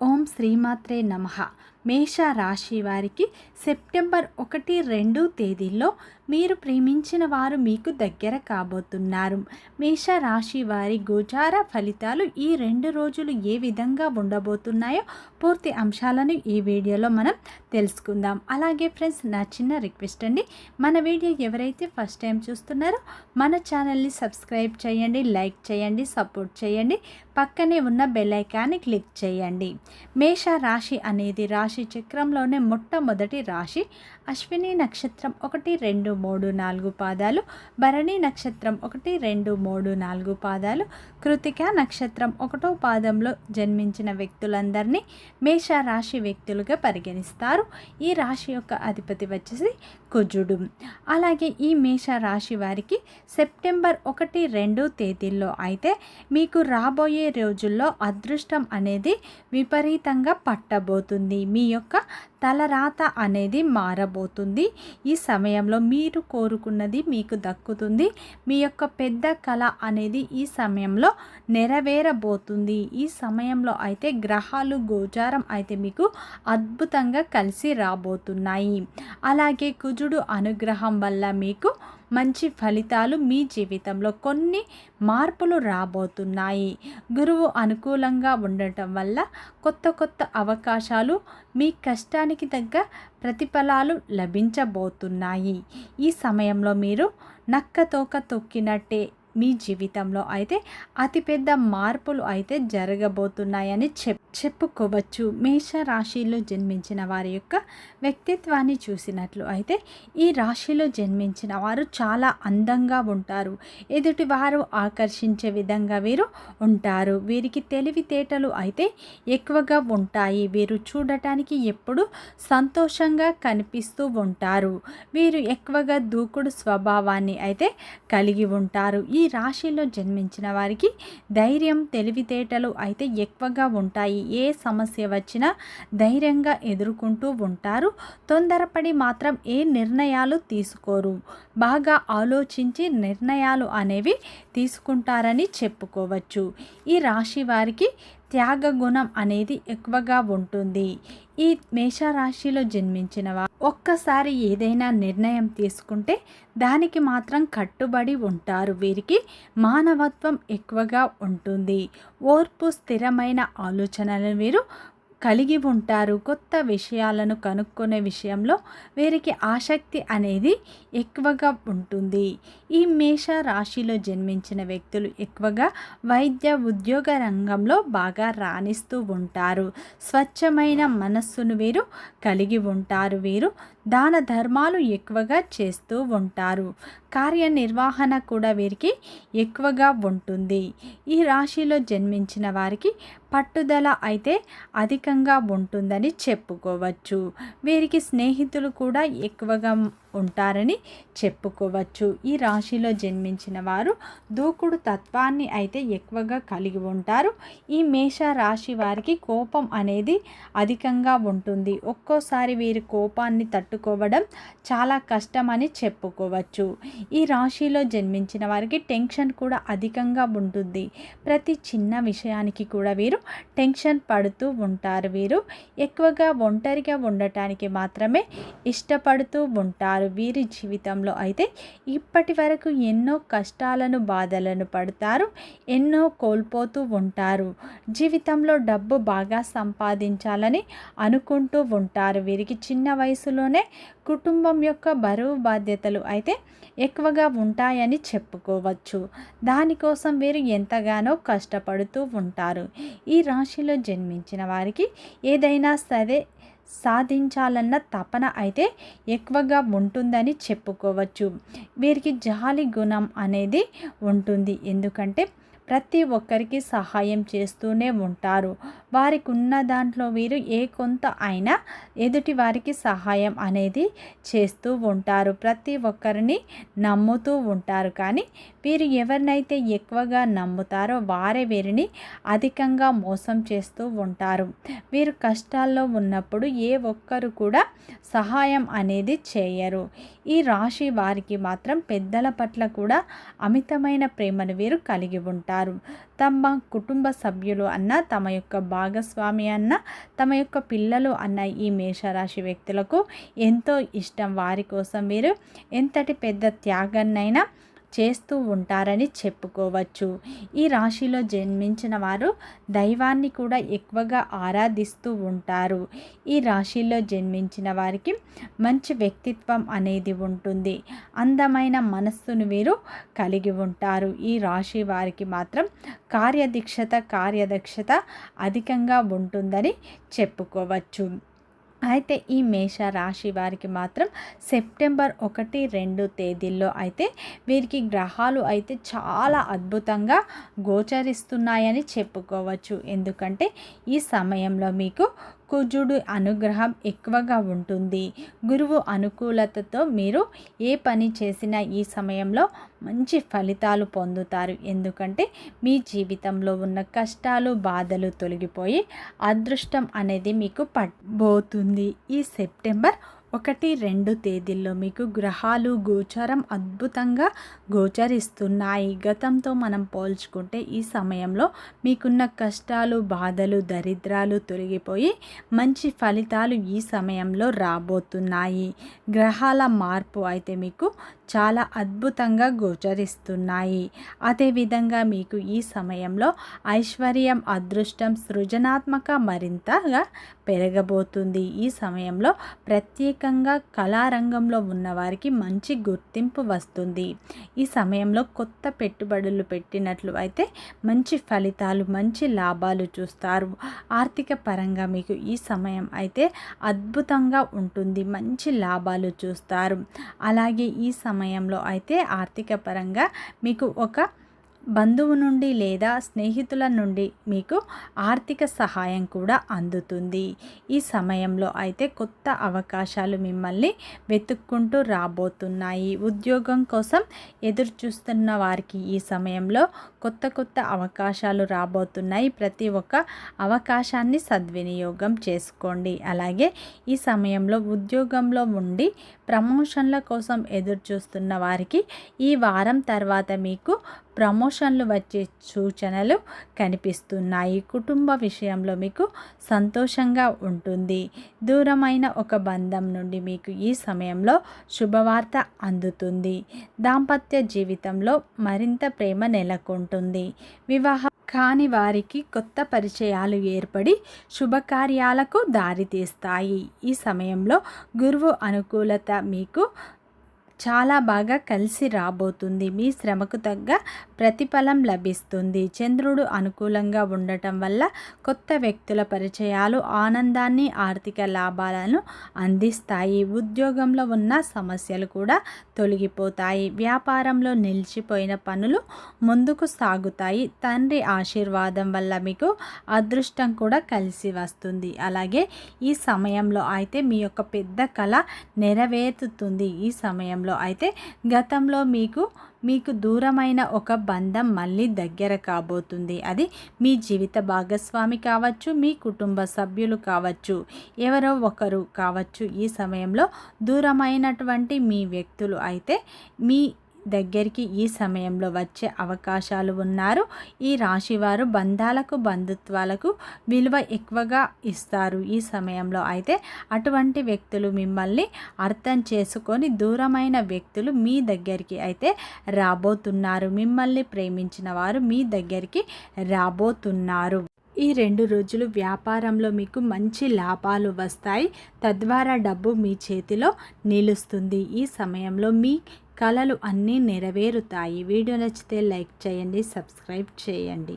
ఓం శ్రీమాత్రే నమ మేష రాశి వారికి సెప్టెంబర్ ఒకటి రెండు తేదీల్లో మీరు ప్రేమించిన వారు మీకు దగ్గర కాబోతున్నారు. మేష రాశి వారి గోచార ఫలితాలు ఈ రెండు రోజులు ఏ విధంగా ఉండబోతున్నాయో పూర్తి అంశాలను ఈ వీడియోలో మనం తెలుసుకుందాం. అలాగే ఫ్రెండ్స్ నా చిన్న రిక్వెస్ట్ అండి మన వీడియో ఎవరైతే ఫస్ట్ టైం చూస్తున్నారో మన ఛానల్ని సబ్స్క్రైబ్ చేయండి లైక్ చేయండి సపోర్ట్ చేయండి పక్కనే ఉన్న బెల్ ఐకాన్ని క్లిక్ చేయండి. మేష రాశి అనేది రాశి రాశి చక్రంలోనే మొట్టమొదటి రాశి అశ్విని నక్షత్రం ఒకటి రెండు మూడు నాలుగు పాదాలు భరణి నక్షత్రం ఒకటి రెండు మూడు నాలుగు పాదాలు కృతిక నక్షత్రం ఒకటో పాదంలో జన్మించిన వ్యక్తులందరినీ మేష రాశి వ్యక్తులుగా పరిగణిస్తారు. ఈ రాశి యొక్క అధిపతి వచ్చేసి కుజుడు. అలాగే ఈ మేష రాశి వారికి సెప్టెంబర్ ఒకటి రెండు తేదీల్లో అయితే మీకు రాబోయే రోజుల్లో అదృష్టం అనేది విపరీతంగా పట్టబోతుంది. మీ మీ యొక్క తలరాత అనేది మారబోతుంది. ఈ సమయంలో మీరు కోరుకున్నది మీకు దక్కుతుంది. మీ యొక్క పెద్ద కళ అనేది ఈ సమయంలో నెరవేరబోతుంది. ఈ సమయంలో అయితే గ్రహాలు గోచారం అయితే మీకు అద్భుతంగా కలిసి రాబోతున్నాయి. అలాగే కుజుడు అనుగ్రహం వల్ల మీకు మంచి ఫలితాలు మీ జీవితంలో కొన్ని మార్పులు రాబోతున్నాయి. గురువు అనుకూలంగా ఉండటం వల్ల కొత్త కొత్త అవకాశాలు మీ కష్టానికి తగ్గ ప్రతిఫలాలు లభించబోతున్నాయి. ఈ సమయంలో మీరు నక్కతోక తొక్కినట్టే మీ జీవితంలో అయితే అతిపెద్ద మార్పులు అయితే జరగబోతున్నాయని చెప్ చెప్పుకోవచ్చు. మేష రాశిలో జన్మించిన వారి యొక్క వ్యక్తిత్వాన్ని చూసినట్లు అయితే ఈ రాశిలో జన్మించిన వారు చాలా అందంగా ఉంటారు. ఎదుటి వారు ఆకర్షించే విధంగా వీరు ఉంటారు. వీరికి తెలివితేటలు అయితే ఎక్కువగా ఉంటాయి. వీరు చూడటానికి ఎప్పుడు సంతోషంగా కనిపిస్తూ ఉంటారు. వీరు ఎక్కువగా దూకుడు స్వభావాన్ని అయితే కలిగి ఉంటారు. ఈ రాశిలో జన్మించిన వారికి ధైర్యం తెలివితేటలు అయితే ఎక్కువగా ఉంటాయి. ఏ సమస్య వచ్చినా ధైర్యంగా ఎదుర్కొంటూ ఉంటారు. తొందరపడి మాత్రం ఏ నిర్ణయాలు తీసుకోరు. బాగా ఆలోచించి నిర్ణయాలు అనేవి తీసుకుంటారని చెప్పుకోవచ్చు. ఈ రాశి వారికి త్యాగ గుణం అనేది ఎక్కువగా ఉంటుంది. ఈ మేషరాశిలో జన్మించిన వారు ఒక్కసారి ఏదైనా నిర్ణయం తీసుకుంటే దానికి మాత్రం కట్టుబడి ఉంటారు. వీరికి మానవత్వం ఎక్కువగా ఉంటుంది. ఓర్పు స్థిరమైన ఆలోచనలను వీరు కలిగి ఉంటారు. కొత్త విషయాలను కనుక్కునే విషయంలో వీరికి ఆసక్తి అనేది ఎక్కువగా ఉంటుంది. ఈ మేష రాశిలో జన్మించిన వ్యక్తులు ఎక్కువగా వైద్య ఉద్యోగ రంగంలో బాగా రాణిస్తూ ఉంటారు. స్వచ్ఛమైన మనస్సును వీరు కలిగి ఉంటారు. వీరు దాన ధర్మాలు ఎక్కువగా చేస్తూ ఉంటారు. కార్యనిర్వహణ కూడా వీరికి ఎక్కువగా ఉంటుంది. ఈ రాశిలో జన్మించిన వారికి పట్టుదల అయితే అధికంగా ఉంటుందని చెప్పుకోవచ్చు. వీరికి స్నేహితులు కూడా ఎక్కువగా ఉంటారని చెప్పుకోవచ్చు. ఈ రాశిలో జన్మించిన వారు దూకుడు తత్వాన్ని అయితే ఎక్కువగా కలిగి ఉంటారు. ఈ మేష రాశి వారికి కోపం అనేది అధికంగా ఉంటుంది. ఒక్కోసారి వీరి కోపాన్ని తట్టుకోవడం చాలా కష్టమని చెప్పుకోవచ్చు. ఈ రాశిలో జన్మించిన వారికి టెన్షన్ కూడా అధికంగా ఉంటుంది. ప్రతి చిన్న విషయానికి కూడా వీరు టెన్షన్ పడుతూ ఉంటారు. వీరు ఎక్కువగా ఒంటరిగా ఉండటానికి మాత్రమే ఇష్టపడుతూ ఉంటారు. వీరి జీవితంలో అయితే ఇప్పటి వరకు ఎన్నో కష్టాలను బాధలను పడతారు ఎన్నో కోల్పోతూ ఉంటారు. జీవితంలో డబ్బు బాగా సంపాదించాలని అనుకుంటూ ఉంటారు. వీరికి చిన్న వయసులోనే కుటుంబం యొక్క బరువు బాధ్యతలు అయితే ఎక్కువగా ఉంటాయని చెప్పుకోవచ్చు. దానికోసం వీరు ఎంతగానో కష్టపడుతూ ఉంటారు. ఈ రాశిలో జన్మించిన వారికి ఏదైనా సరే సాధించాలన్న తపన అయితే ఎక్కువగా ఉంటుందని చెప్పుకోవచ్చు. వీరికి జాలి గుణం అనేది ఉంటుంది. ఎందుకంటే ప్రతి ఒక్కరికి సహాయం చేస్తూనే ఉంటారు. వారికి ఉన్న దాంట్లో వీరు ఏ కొంత అయినా ఎదుటి వారికి సహాయం అనేది చేస్తూ ఉంటారు. ప్రతి ఒక్కరిని నమ్ముతూ ఉంటారు. కానీ వీరు ఎవరినైతే ఎక్కువగా నమ్ముతారో వారే వీరిని అధికంగా మోసం చేస్తూ ఉంటారు. వీరు కష్టాల్లో ఉన్నప్పుడు ఏ ఒక్కరు కూడా సహాయం అనేది చేయరు. ఈ రాశి వారికి మాత్రం పెద్దల పట్ల కూడా అమితమైన ప్రేమను వీరు కలిగి ఉంటారు. తమ కుటుంబ సభ్యులు అన్న తమ యొక్క భాగస్వామి అన్న తమ యొక్క పిల్లలు అన్న ఈ మేషరాశి వ్యక్తులకు ఎంతో ఇష్టం. వారి కోసం మీరు ఎంతటి పెద్ద త్యాగాన్నైనా చేస్తూ ఉంటారని చెప్పుకోవచ్చు. ఈ రాశిలో జన్మించిన వారు దైవాన్ని కూడా ఎక్కువగా ఆరాధిస్తూ ఉంటారు. ఈ రాశిలో జన్మించిన వారికి మంచి వ్యక్తిత్వం అనేది ఉంటుంది. అందమైన మనస్సును వీరు కలిగి ఉంటారు. ఈ రాశి వారికి మాత్రం కార్యదీక్షత కార్యదక్షత అధికంగా ఉంటుందని చెప్పుకోవచ్చు. అయితే ఈ మేష రాశి వారికి మాత్రం సెప్టెంబర్ ఒకటి రెండు తేదీల్లో అయితే వీరికి గ్రహాలు అయితే చాలా అద్భుతంగా గోచరిస్తున్నాయని చెప్పుకోవచ్చు. ఎందుకంటే ఈ సమయంలో మీకు కుజుడు అనుగ్రహం ఎక్కువగా ఉంటుంది. గురువు అనుకూలతతో మీరు ఏ పని చేసినా ఈ సమయంలో మంచి ఫలితాలు పొందుతారు. ఎందుకంటే మీ జీవితంలో ఉన్న కష్టాలు బాధలు తొలగిపోయి అదృష్టం అనేది మీకు పడ్బోతుంది ఈ సెప్టెంబర్ ఒకటి రెండు తేదీల్లో మీకు గ్రహాలు గోచరం అద్భుతంగా గోచరిస్తున్నాయి. గతంతో మనం పోల్చుకుంటే ఈ సమయంలో మీకున్న కష్టాలు బాధలు దరిద్రాలు తొలగిపోయి మంచి ఫలితాలు ఈ సమయంలో రాబోతున్నాయి. గ్రహాల మార్పు అయితే మీకు చాలా అద్భుతంగా గోచరిస్తున్నాయి. అదేవిధంగా మీకు ఈ సమయంలో ఐశ్వర్యం అదృష్టం సృజనాత్మక మరింతగా పెరగబోతుంది. ఈ సమయంలో ప్రత్యేక ప్రత్యేకంగా కళారంగంలో ఉన్నవారికి మంచి గుర్తింపు వస్తుంది. ఈ సమయంలో కొత్త పెట్టుబడులు పెట్టినట్లు అయితే మంచి ఫలితాలు మంచి లాభాలు చూస్తారు. ఆర్థిక పరంగా మీకు ఈ సమయం అయితే అద్భుతంగా ఉంటుంది. మంచి లాభాలు చూస్తారు. అలాగే ఈ సమయంలో అయితే ఆర్థిక పరంగా మీకు ఒక బంధువు నుండి లేదా స్నేహితుల నుండి మీకు ఆర్థిక సహాయం కూడా అందుతుంది. ఈ సమయంలో అయితే కొత్త అవకాశాలు మిమ్మల్ని వెతుక్కుంటూ రాబోతున్నాయి. ఉద్యోగం కోసం ఎదురు చూస్తున్న వారికి ఈ సమయంలో కొత్త కొత్త అవకాశాలు రాబోతున్నాయి. ప్రతి ఒక్క అవకాశాన్ని సద్వినియోగం చేసుకోండి. అలాగే ఈ సమయంలో ఉద్యోగంలో ఉండి ప్రమోషన్ల కోసం ఎదురు చూస్తున్న వారికి ఈ వారం తర్వాత మీకు ప్రమోషన్లు వచ్చే సూచనలు కనిపిస్తున్నాయి. కుటుంబ విషయంలో మీకు సంతోషంగా ఉంటుంది. దూరమైన ఒక బంధం నుండి మీకు ఈ సమయంలో శుభవార్త అందుతుంది. దాంపత్య జీవితంలో మరింత ప్రేమ నెలకొంటుంది. వివాహ కాని వారికి కొత్త పరిచయాలు ఏర్పడి శుభకార్యాలకు దారితీస్తాయి. ఈ సమయంలో గురువు అనుకూలత మీకు చాలా బాగా కలిసి రాబోతుంది. మీ శ్రమకు తగ్గ ప్రతిఫలం లభిస్తుంది. చంద్రుడు అనుకూలంగా ఉండటం వల్ల కొత్త వ్యక్తుల పరిచయాలు ఆనందాన్ని ఆర్థిక లాభాలను అందిస్తాయి. ఉద్యోగంలో ఉన్న సమస్యలు కూడా తొలగిపోతాయి. వ్యాపారంలో నిలిచిపోయిన పనులు ముందుకు సాగుతాయి. తండ్రి ఆశీర్వాదం వల్ల మీకు అదృష్టం కూడా కలిసి వస్తుంది. అలాగే ఈ సమయంలో అయితే మీ యొక్క పెద్ద కళ నెరవేరుతుంది. ఈ సమయంలో విషయంలో అయితే గతంలో మీకు మీకు దూరమైన ఒక బంధం మళ్ళీ దగ్గర కాబోతుంది. అది మీ జీవిత భాగస్వామి కావచ్చు మీ కుటుంబ సభ్యులు కావచ్చు ఎవరో ఒకరు కావచ్చు. ఈ సమయంలో దూరమైనటువంటి మీ వ్యక్తులు అయితే మీ దగ్గరికి ఈ సమయంలో వచ్చే అవకాశాలు ఉన్నారు. ఈ రాశివారు బంధాలకు బంధుత్వాలకు విలువ ఎక్కువగా ఇస్తారు. ఈ సమయంలో అయితే అటువంటి వ్యక్తులు మిమ్మల్ని అర్థం చేసుకొని దూరమైన వ్యక్తులు మీ దగ్గరికి అయితే రాబోతున్నారు. మిమ్మల్ని ప్రేమించిన వారు మీ దగ్గరికి రాబోతున్నారు. ఈ రెండు రోజులు వ్యాపారంలో మీకు మంచి లాభాలు వస్తాయి. తద్వారా డబ్బు మీ చేతిలో నిలుస్తుంది. ఈ సమయంలో మీ కళలు అన్నీ నెరవేరుతాయి. వీడియో నచ్చితే లైక్ చేయండి సబ్స్క్రైబ్ చేయండి.